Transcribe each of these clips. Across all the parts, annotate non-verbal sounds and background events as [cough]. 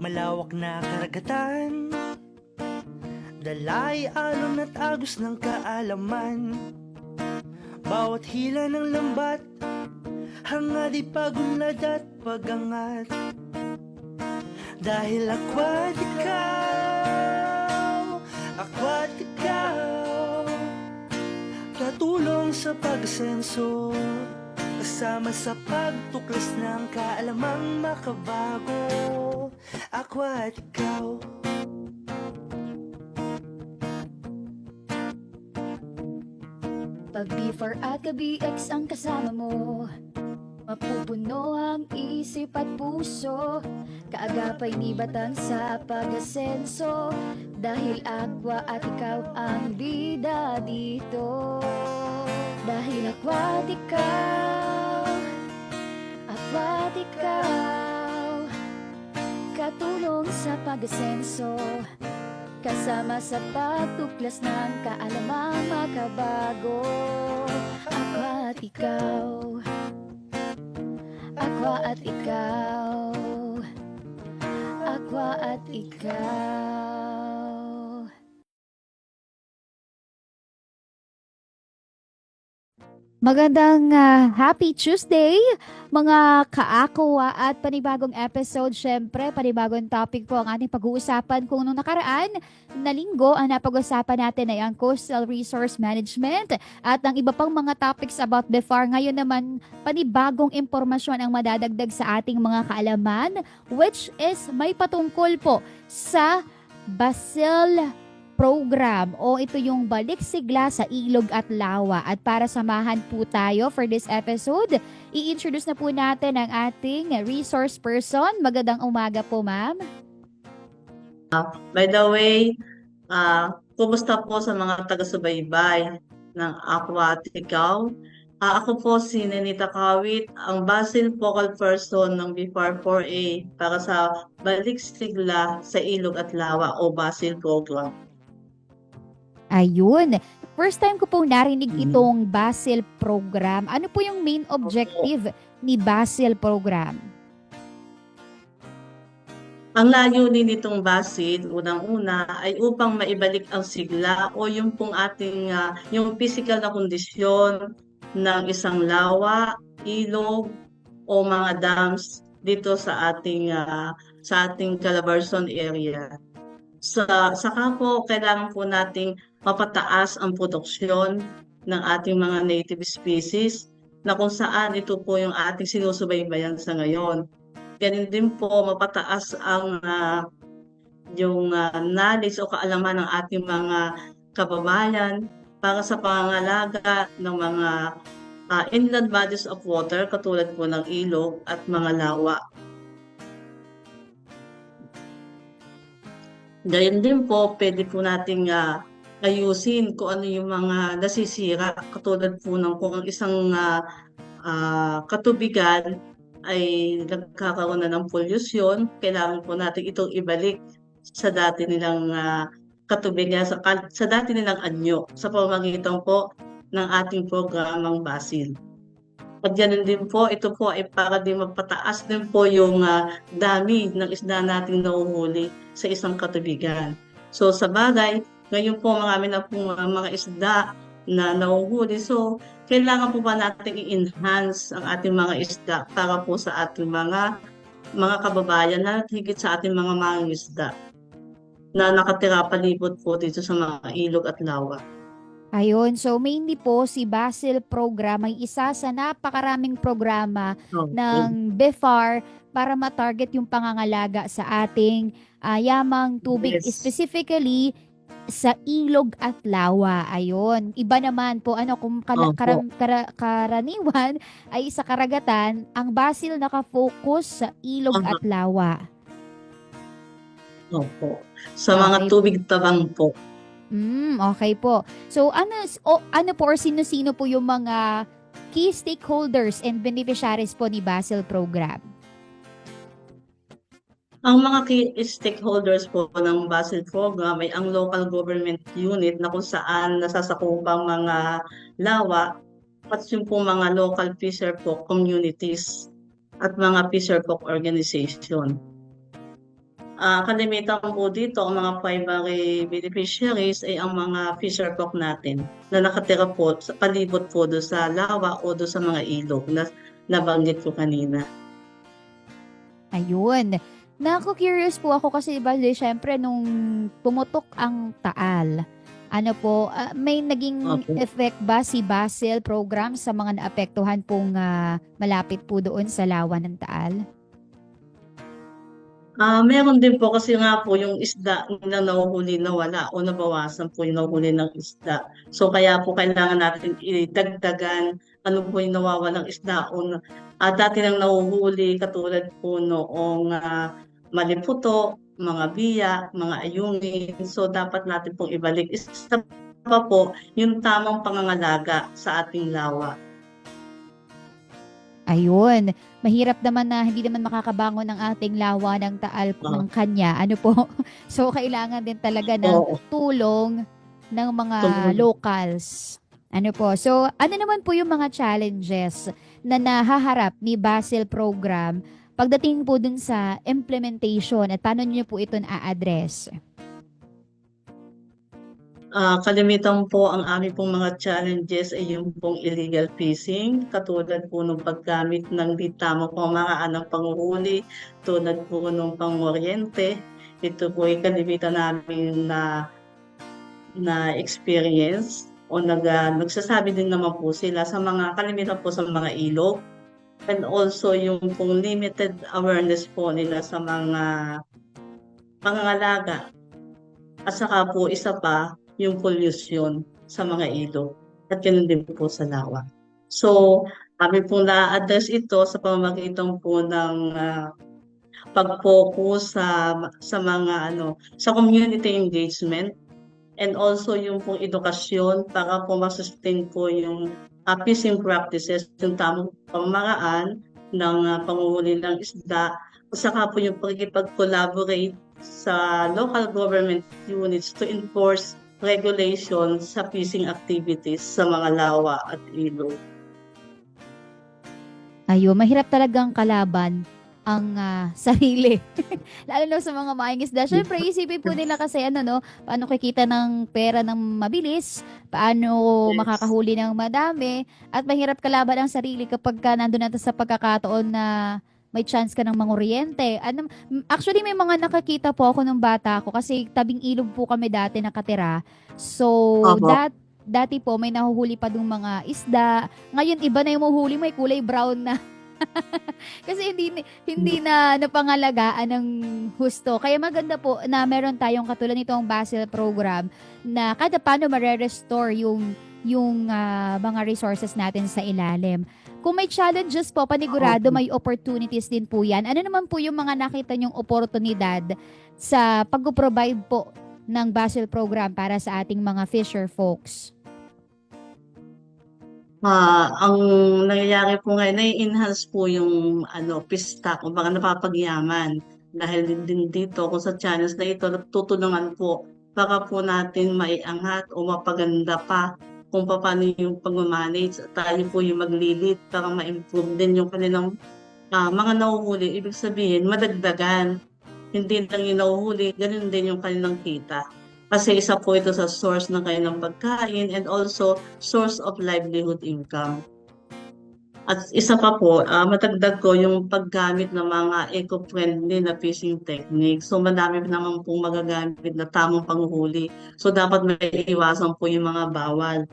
Malawak na karagatan. Dalay, alon at agos ng kaalaman. Bawat hila ng lambat Hangad ipagunlad at pagangat. Dahil akwa't ikaw Akwa't ikaw Katulong sa pagsenso Kasama sa pagtuklas ng kaalamang makabago Ako at ikaw Pag before at ka-BX ang kasama mo. Mapupuno ang isip at puso. Kaagapay ni batang sa pag-asenso. Dahil aqua at ikaw ang bida dito. Dahil aqua at ikaw Aqua at ikaw Katulong sa pag-asenso Kasama sa pagtuklas ng kaalamang makabago. Ako at ikaw. Ako at ikaw. Ako at ikaw Magandang ah, Happy Tuesday, mga kaakwa at panibagong episode. Syempre, panibagong topic po ang ating pag-uusapan kung nung nakaraan na linggo ang napag-usapan natin ay ang Coastal Resource Management at ang iba pang mga topics about BEFAR. Ngayon naman, panibagong impormasyon ang madadagdag sa ating mga kaalaman which is may patungkol po sa Basil program o ito yung balik sigla sa ilog at lawa. At para samahan po tayo for this episode, i-introduce na po natin ang ating resource person. Magandang umaga po, ma'am. By the way, ah kumusta po sa mga taga-subaybay ng Aqua at Ikaw? Ah, ako po si Nenita Kawit, ang Basil Focal Person ng BFAR 4A para sa Balik Sigla sa Ilog at Lawa o Basil Program. Ayun. First time ko po narinig Mhm. itong Basil program. Ano po yung main objective ni Basil program? Ang layunin nitong basil, unang-una, ay upang maibalik ang sigla o yung pong ating, ah, yung physical na kondisyon ng isang lawa, ilog, o mga dams dito sa ating ah, sa ating Calabarzon area. Sa saka po kailangan po nating mapataas ang produksyon ng ating mga native species na kung saan ito po yung ating sinusubaybayan sa ngayon. Ganun din po mapataas ang ah, yung ah, knowledge o kaalaman ng ating mga kababayan para sa pangangalaga ng mga ah, inland bodies of water katulad po ng ilog at mga lawa. Gayun din po, pwede po nating ah, ayusin kung ano yung mga nasisira katulad po ng kung ang isang ah, ah, katubigan ay nagkakaroon na ng pollution, kailangan po natin itong ibalik sa dati nilang ah, katubigan, sa, sa dati nilang anyo, sa pamamagitan po ng ating programang Basil. At ganun din po, ito po ay para din mapataas din po yung ah, dami ng isda nating nahuhuli sa isang katubigan. So sa bagay, ngayon po marami na po mga, mga isda na nahuhuli. So kailangan po ba natin i-enhance ang ating mga isda para po sa ating mga mga kababayan na higit sa ating mga mangingisda na nakatira palibot po dito sa mga ilog at lawa. Ayun, so mainly po si Basil program ay isa sa napakaraming programa Okay. ng BEFAR para ma-target yung pangangalaga sa ating ah, yamang tubig Yes. specifically sa ilog at lawa. Ayun. Iba naman po ano kung kala- Opo. karam- kara- karaniwan [laughs] ay sa karagatan, ang basil nakafocus sa ilog Aha. at lawa. Opo. Sa mga Okay. tubig tabang po. Mm, okay po. So ano o, ano po or sino-sino po yung mga key stakeholders and beneficiaries po ni Basil program? Ang mga key stakeholders po ng Basil Program ay ang local government unit na kung saan nasasakupang mga lawa at yung po mga local fisher folk communities at mga fisher folk organization. Ah, kalimitan po dito, ang mga primary beneficiaries ay ang mga fisher folk natin na nakatira po sa palibot po do sa lawa o do sa mga ilog na nabanggit ko kanina. Ayun. Naku, curious po ako kasi ba, syempre, nung pumutok ang taal, ano po, ah, may naging Opo. effect ba si Basil program sa mga naapektuhan pong ah, malapit po doon sa lawa ng taal? Ah, meron din po kasi nga po yung isda na nahuhuli na wala o nabawasan po yung nahuhuli ng isda. So kaya po kailangan natin idagdagan ano po yung nawawalang isda o ah, dati nang nahuhuli katulad po noong ah, maliputo, mga biya, mga ayungin. So dapat natin pong ibalik. Isa pa po yung tamang pangangalaga sa ating lawa. Ayun. Mahirap naman na hindi naman makakabangon ng ating lawa ng taal Oo. ng kanya. Ano po? [laughs] So, kailangan din talaga ng Oo. tulong ng mga Tulong. locals. Ano po? So, ano naman po yung mga challenges na nahaharap ni Basil Program pagdating po dun sa implementation at paano niyo po ito na-address? Ah, kalimitan po ang aming pong mga challenges ay yung pong illegal fishing, katulad po ng paggamit ng di tamang pamamaraan ng panguhuli, tulad po ng pang-oriente. Ito po ay kalimitan namin na na experience o nag, ah, nagsasabi din naman po sila sa mga kalimitan po sa mga ilog and also yung pong limited awareness po nila sa mga pangangalaga at saka po isa pa yung pollution sa mga ilog. At ganun din po sa lawa. So, kami po na-address ito sa pamamagitan po ng ah, pag-focus sa sa mga ano sa community engagement. And also yung pong edukasyon para po masustain po yung uh, fishing practices, yung tamang pamamaraan ng uh, panguhuli ng isda at saka po yung pagkipag-collaborate sa local government units to enforce regulations sa fishing activities sa mga lawa at ilog. Ayun, mahirap talagang kalaban ang ah, sarili. [laughs] Lalo na sa mga maing isda. Siyempre, isipin po nila kasi ano, no, paano kikita ng pera ng mabilis, paano Yes. makakahuli ng madami, at mahirap kalaban ang sarili kapag ka nandun natin sa pagkakataon na may chance ka ng manguryente. Ano, actually, may mga nakakita po ako nung bata ako kasi tabing ilog po kami dati nakatira. So, Opo. dat, dati po may nahuhuli pa dong mga isda. Ngayon, iba na yung mahuhuli, may kulay brown na. [laughs] Kasi hindi hindi na napangalagaan ng husto. Kaya maganda po na meron tayong katulad nitong Basil program na kada paano mare-restore yung yung ah, mga resources natin sa ilalim. Kung may challenges po, panigurado may opportunities din po yan. Ano naman po yung mga nakita nyong oportunidad sa pag-provide po ng Basil program para sa ating mga fisher folks? Ah, ang nangyayari po ngayon, nai-enhance po yung ano, pista, kung baka napapagyaman. Dahil din, din dito, kung sa channels na ito, tutulungan po baka po natin maiangat o mapaganda pa kung paano yung pag-manage. Tayo po yung maglilit para ma-improve din yung kanilang ah, mga nahuhuli. Ibig sabihin, madagdagan. Hindi lang yung nahuhuli, ganun din yung kanilang kita. Kasi isa po ito sa source ng kanilang pagkain and also source of livelihood income. At isa pa po, ah, matagdag ko yung paggamit ng mga eco-friendly na fishing techniques. So madami naman pong magagamit na tamang panghuli. So dapat may iwasan po yung mga bawal.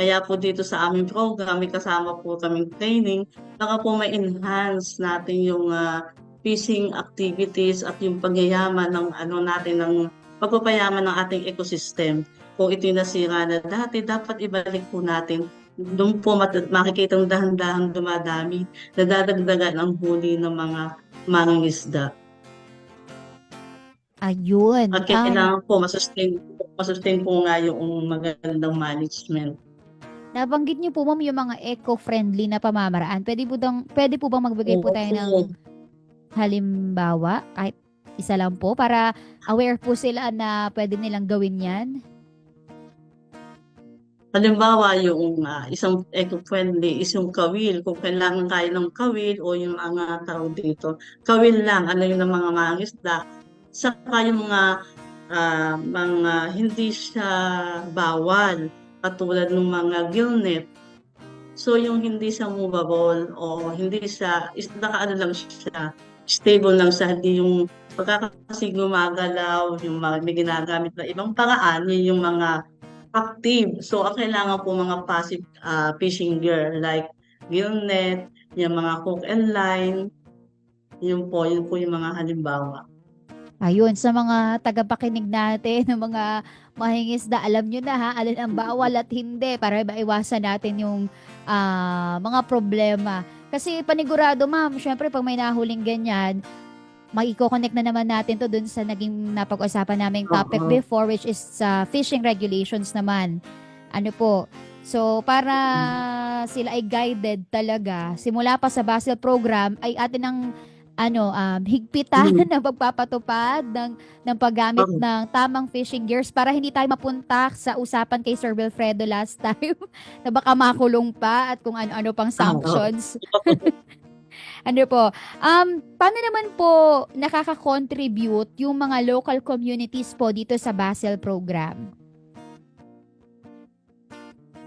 Kaya po dito sa aming program, may kasama po kaming training para po ma-enhance natin yung ah, fishing activities at yung pagyayaman ng ano natin ng pagpapayaman ng ating ecosystem. Kung ito'y nasira na dati, dapat ibalik po natin. Doon po mat- makikita ng dahan-dahan dumadami, nadadagdagan ang huli ng mga mangingisda. Ayun. At Ah, kailangan po masustain, masustain po nga yung magandang management. nabanggit niyo po ma'am yung mga eco-friendly na pamamaraan. Pwede po, bang, pwede po bang magbigay po tayo ng halimbawa? Kahit isa lang po para aware po sila na pwede nilang gawin yan. Halimbawa, yung ah, isang eco-friendly is yung kawil. Kung kailangan kayo ng kawil o yung mga tao dito, kawil lang, ano yung ng mga mangisda. Saka yung mga ah, mga hindi siya bawal katulad ng mga gillnet. So yung hindi siya movable o hindi siya is nakaano lang siya stable lang siya hindi yung pagka kasi gumagalaw yung mga may ginagamit na ibang paraan yun yung mga active. So ang kailangan po mga passive ah, fishing gear like gillnet, yung mga hook and line, yun po, yun po yung mga halimbawa. Ayun, sa mga tagapakinig natin, [laughs] ng mga mahingisda, alam nyo na ha, alin ang bawal at hindi para maiwasan natin yung ah, mga problema. Kasi panigurado ma'am, syempre pag may nahuling ganyan, maiko-connect na naman natin to dun sa naging napag-usapan naming topic Oo. before which is sa fishing regulations naman. Ano po? So, para sila ay guided talaga, simula pa sa Basel program, ay atin ang ano, um, higpitan Mm. [laughs] na pagpapatupad ng, ng paggamit Oo. ng tamang fishing gears para hindi tayo mapunta sa usapan kay Sir Wilfredo last [laughs] time na baka makulong pa at kung ano-ano pang sanctions. [laughs] Ano po? Um, paano naman po nakaka-contribute yung mga local communities po dito sa Basel program?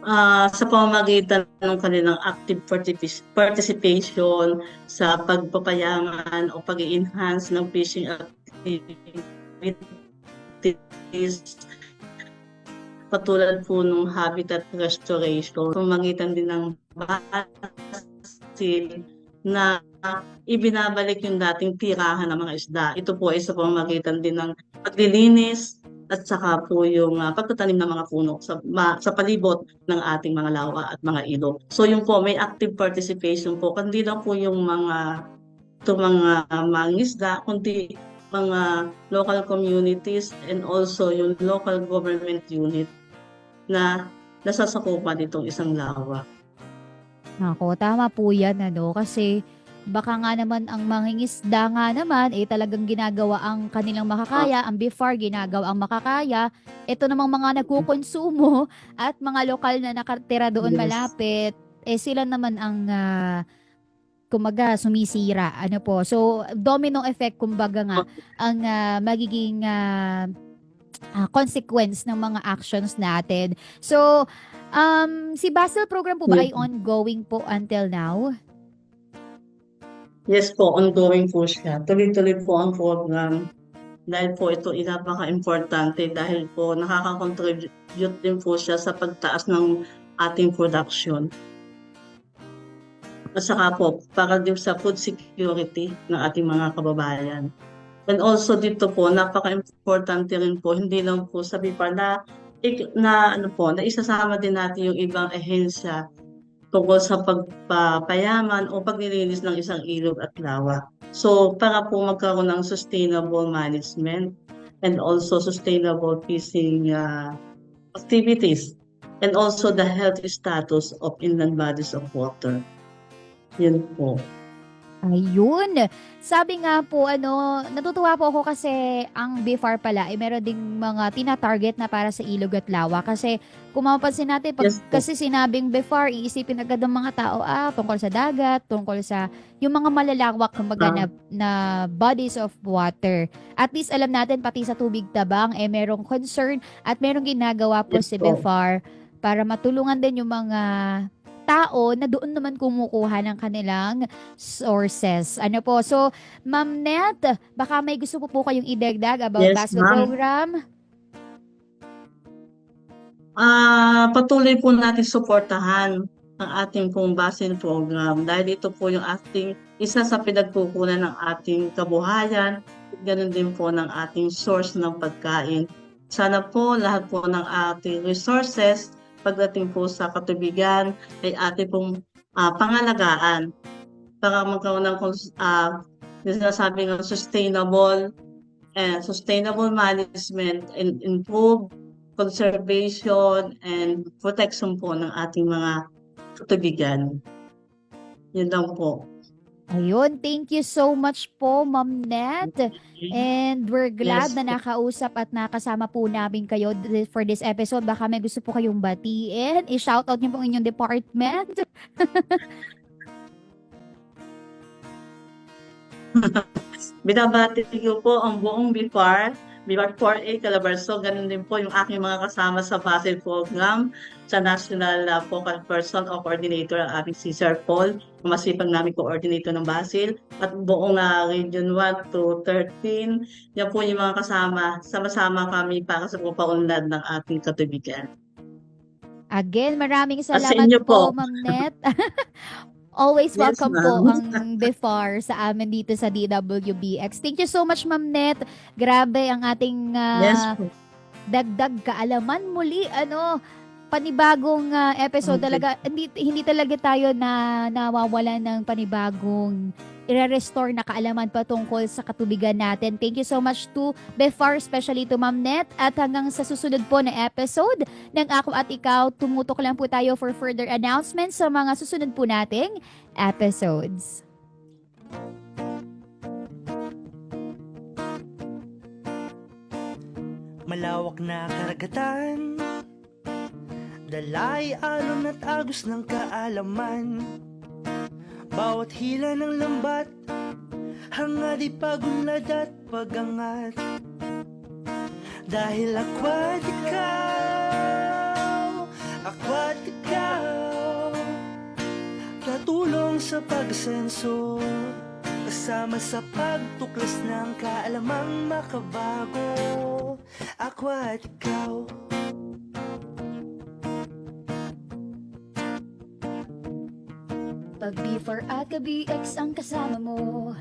Ah, sa pamamagitan ng kanilang active particip- participation sa pagpapayaman o pag enhance ng fishing activities katulad po ng habitat restoration, pamamagitan din ng basil na ibinabalik yung dating tirahan ng mga isda. Ito po ay sa pamamagitan din ng paglilinis at saka po yung ah, pagtatanim ng mga puno sa, ma- sa palibot ng ating mga lawa at mga ilog. So yung po, may active participation po. Hindi lang po yung mga ito mga mangisda, kundi mga local communities and also yung local government unit na nasasakupan itong isang lawa. Nako, tama po yan, ano, kasi baka nga naman ang mangingisda nga naman, eh talagang ginagawa ang kanilang makakaya, ang BIFAR ginagawa ang makakaya, ito namang mga nagkukonsumo [laughs] at mga lokal na nakatira doon Yes. malapit, eh sila naman ang ah, kumaga sumisira. Ano po? So domino effect kumbaga nga ang ah, magiging ah, ah, consequence ng mga actions natin. So um si Basel program po ba ay Yes. ongoing po until now Yes po, ongoing po siya. Tuloy-tuloy po ang program. Dahil po ito ay napaka-importante dahil po nakaka-contribute din po siya sa pagtaas ng ating production. At saka po, para din sa food security ng ating mga kababayan. And also dito po, napaka-importante rin po, hindi lang po sabi pa ik- na ano po, na isasama din natin yung ibang ehensya tungkol sa pagpapayaman o paglilinis ng isang ilog at lawa. So, para po magkaroon ng sustainable management and also sustainable fishing uh, activities and also the health status of inland bodies of water. Yun po. Ayun. Sabi nga po, ano, natutuwa po ako kasi ang BFAR pala, ay meron ding mga tina-target na para sa ilog at lawa. Kasi kung mapapansin natin, pag Yes po. kasi sinabing BFAR, iisipin agad ng mga tao, ah, tungkol sa dagat, tungkol sa yung mga malalawak, kumbaga, Ah. na, na bodies of water. At least alam natin, pati sa tubig tabang, eh merong concern at merong ginagawa po Yes si po. BFAR para matulungan din yung mga tao na doon naman kumukuha ng kanilang sources. Ano po? So, Ma'am Net, baka may gusto po po kayong idagdag about Yes, ma'am. program? Ah, patuloy po natin suportahan ang ating pong basin program dahil ito po yung ating isa sa pinagkukunan ng ating kabuhayan, ganun din po ng ating source ng pagkain. Sana po lahat po ng ating resources pagdating po sa katubigan ay ating pong ah, pangalagaan para magkaroon ng yung sinasabi ng sustainable and sustainable management and improve conservation and protection po ng ating mga katubigan. Yun lang po. Ayun, thank you so much po, Ma'am Net. And we're glad Yes na nakausap at nakasama po namin kayo for this episode. Baka may gusto po kayong batiin. I-shoutout niyo po inyong department. [laughs] Binabati ko po ang buong BIFAR, BIFAR 4A Calabarzon, ganun din po yung aking mga kasama sa Basil program, sa National uh, Focal Person o Coordinator, ang aming si Sir Paul, masipag namin coordinator ng Basil, at buong uh, Region 1 to 13, yan po yung mga kasama, sama-sama kami para sa papaunlad ng ating katubigan. Again, maraming sa salamat po, po. Ma'am Net. [laughs] Always Yes, welcome po [laughs] ang BIFAR sa amin dito sa DWBX. Thank you so much, Ma'am Net. Grabe ang ating ah, Yes po. dagdag kaalaman muli ano panibagong ah, episode Okay. talaga hindi hindi talaga tayo na nawawalan ng panibagong i-restore na kaalaman patungkol sa katubigan natin. Thank you so much to Befar, especially to Ma'am Net. At hanggang sa susunod po na episode ng Ako at Ikaw, tumutok lang po tayo for further announcements sa mga susunod po nating episodes. Malawak na karagatan Dalay, alon at agos ng kaalaman Bawat hila ng lambat Hangad ipagunlad at pagangat. Dahil akwa't ikaw Akwa't ikaw Katulong sa pagsenso Kasama sa pagtuklas ng kaalamang makabago. Ako at ikaw Pag before at ka-BX ang kasama mo.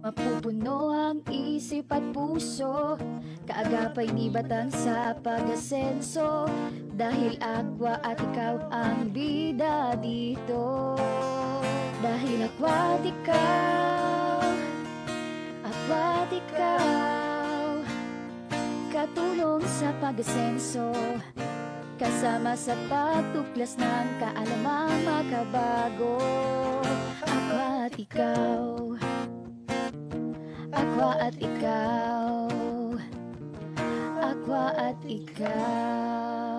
Mapupuno ang isip at puso. Kaagapay ni batang sa pag-asenso. Dahil aqua at ikaw ang bida dito. Dahil aqua at ikaw Aqua at ikaw. Katulong sa pag-asenso Kasama sa pagtuklas ng kaalamang makabago. Ako at ikaw. Ako at ikaw. Ako at ikaw